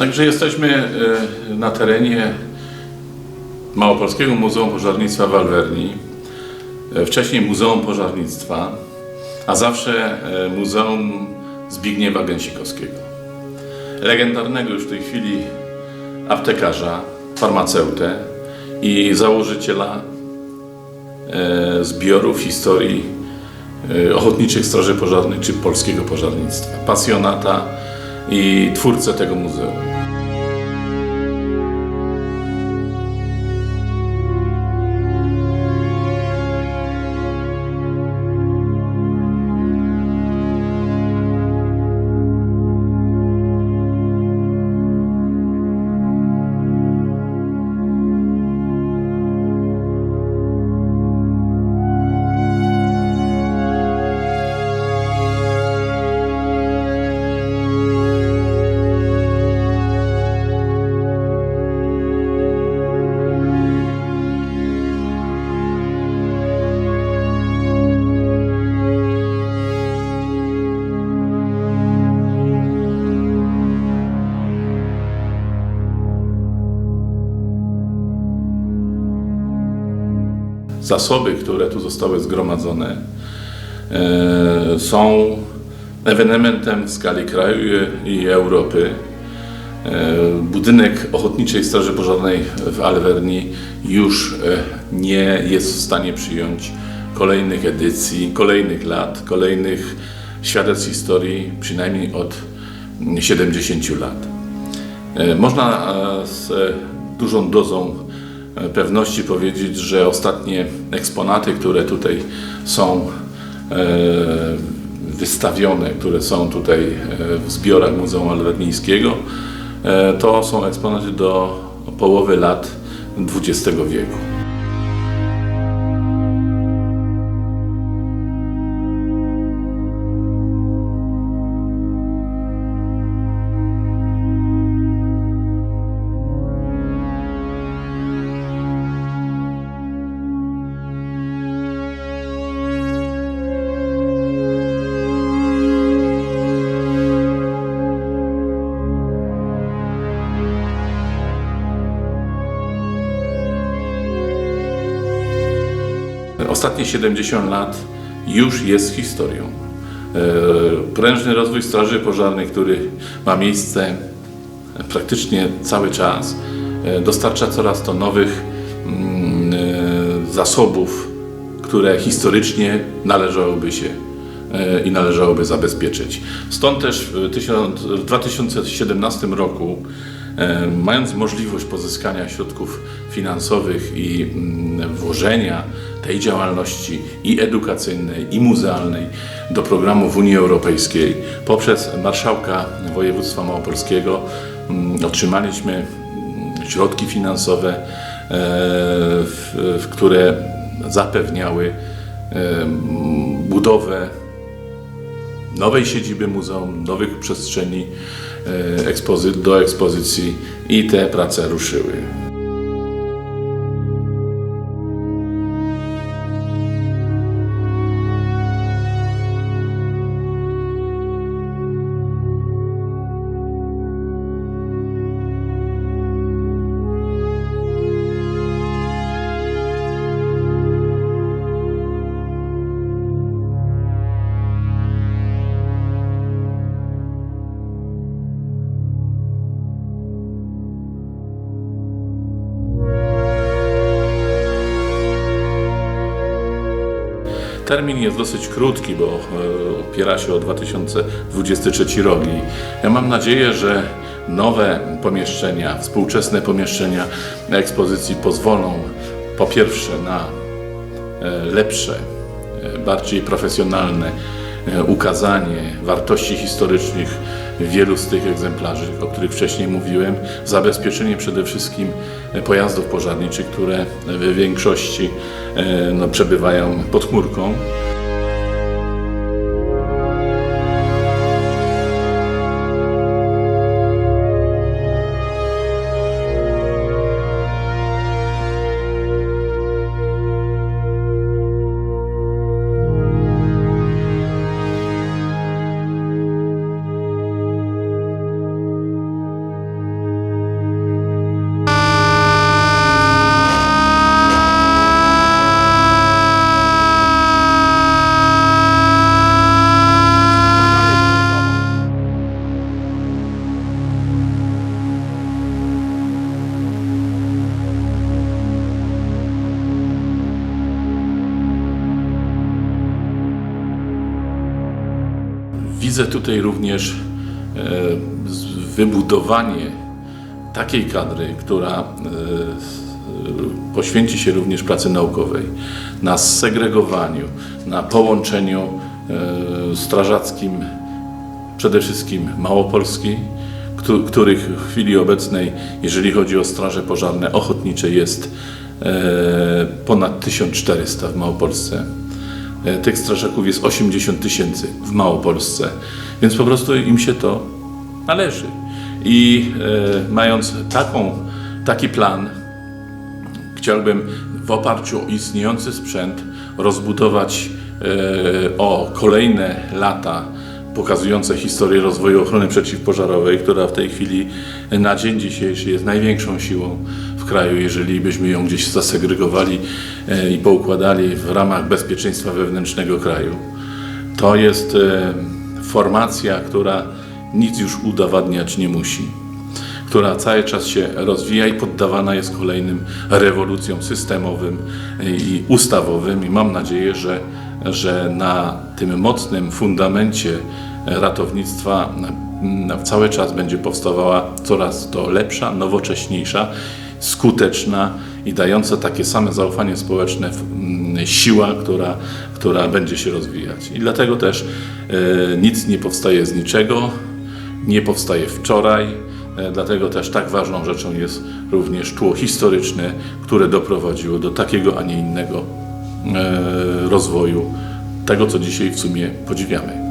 Także jesteśmy e, na terenie Małopolskiego Muzeum Pożarnictwa w Alwerni. E, Wcześniej Muzeum Pożarnictwa, a zawsze e, Muzeum Zbigniewa Gęsikowskiego. Legendarnego już w tej chwili aptekarza, farmaceutę i założyciela zbiorów historii Ochotniczych Straży Pożarnych czy Polskiego Pożarnictwa. Pasjonata i twórcę tego muzeum. Zasoby, które tu zostały zgromadzone, e, są ewenementem w skali kraju i Europy. E, Budynek Ochotniczej Straży Pożarnej w Alwerni już e, nie jest w stanie przyjąć kolejnych edycji, kolejnych lat, kolejnych świadectw historii, przynajmniej od 70 lat. E, Można z dużą dozą pewności powiedzieć, że ostatnie eksponaty, które tutaj są e, wystawione, które są tutaj e, w zbiorach Muzeum Alwernińskiego, e, to są eksponaty do połowy lat XX wieku. Ostatnie 70 lat już jest historią. E, Prężny rozwój Straży Pożarnej, który ma miejsce praktycznie cały czas, e, dostarcza coraz to nowych mm, e, zasobów, które historycznie należałoby się e, i należałoby zabezpieczyć. Stąd też w tysiąc- w 2017 roku, e, mając możliwość pozyskania środków finansowych i mm, włożenia tej działalności i edukacyjnej, i muzealnej do programów Unii Europejskiej, poprzez marszałka województwa małopolskiego mm, otrzymaliśmy mm, środki finansowe, e, które zapewniały e, budowę nowej siedziby muzeum, nowych przestrzeni e, do ekspozycji i te prace ruszyły. Termin jest dosyć krótki, bo e, opiera się o 2023 rok i ja mam nadzieję, że nowe pomieszczenia, współczesne pomieszczenia ekspozycji pozwolą po pierwsze na e, lepsze, e, bardziej profesjonalne ukazanie wartości historycznych wielu z tych egzemplarzy, o których wcześniej mówiłem, zabezpieczenie przede wszystkim e, pojazdów pożarniczych, które w większości e, no, przebywają pod chmurką. Widzę tutaj również e, wybudowanie takiej kadry, która e, poświęci się również pracy naukowej, na segregowaniu, na połączeniu e, strażackim przede wszystkim Małopolski, któ- których w chwili obecnej, jeżeli chodzi o straże pożarne ochotnicze, jest e, ponad 1400 w Małopolsce. E, Tych strażaków jest 80 tysięcy w Małopolsce, więc po prostu im się to należy. I e, mając taką, taki plan, chciałbym w oparciu o istniejący sprzęt rozbudować e, o kolejne lata pokazujące historię rozwoju ochrony przeciwpożarowej, która w tej chwili e, na dzień dzisiejszy jest największą siłą kraju, jeżeli byśmy ją gdzieś zasegregowali e, i poukładali w ramach bezpieczeństwa wewnętrznego kraju. To jest e, formacja, która nic już udowadniać nie musi która cały czas się rozwija i poddawana jest kolejnym rewolucjom systemowym i ustawowym. I mam nadzieję, że, że na tym mocnym fundamencie ratownictwa mm, cały czas będzie powstawała coraz to lepsza, nowocześniejsza, skuteczna i dająca takie same zaufanie społeczne mm, siła, która, która będzie się rozwijać. I dlatego też e, nic nie powstaje z niczego, nie powstaje wczoraj, e, dlatego też tak ważną rzeczą jest również tło historyczne, które doprowadziło do takiego, a nie innego e, rozwoju tego, co dzisiaj w sumie podziwiamy.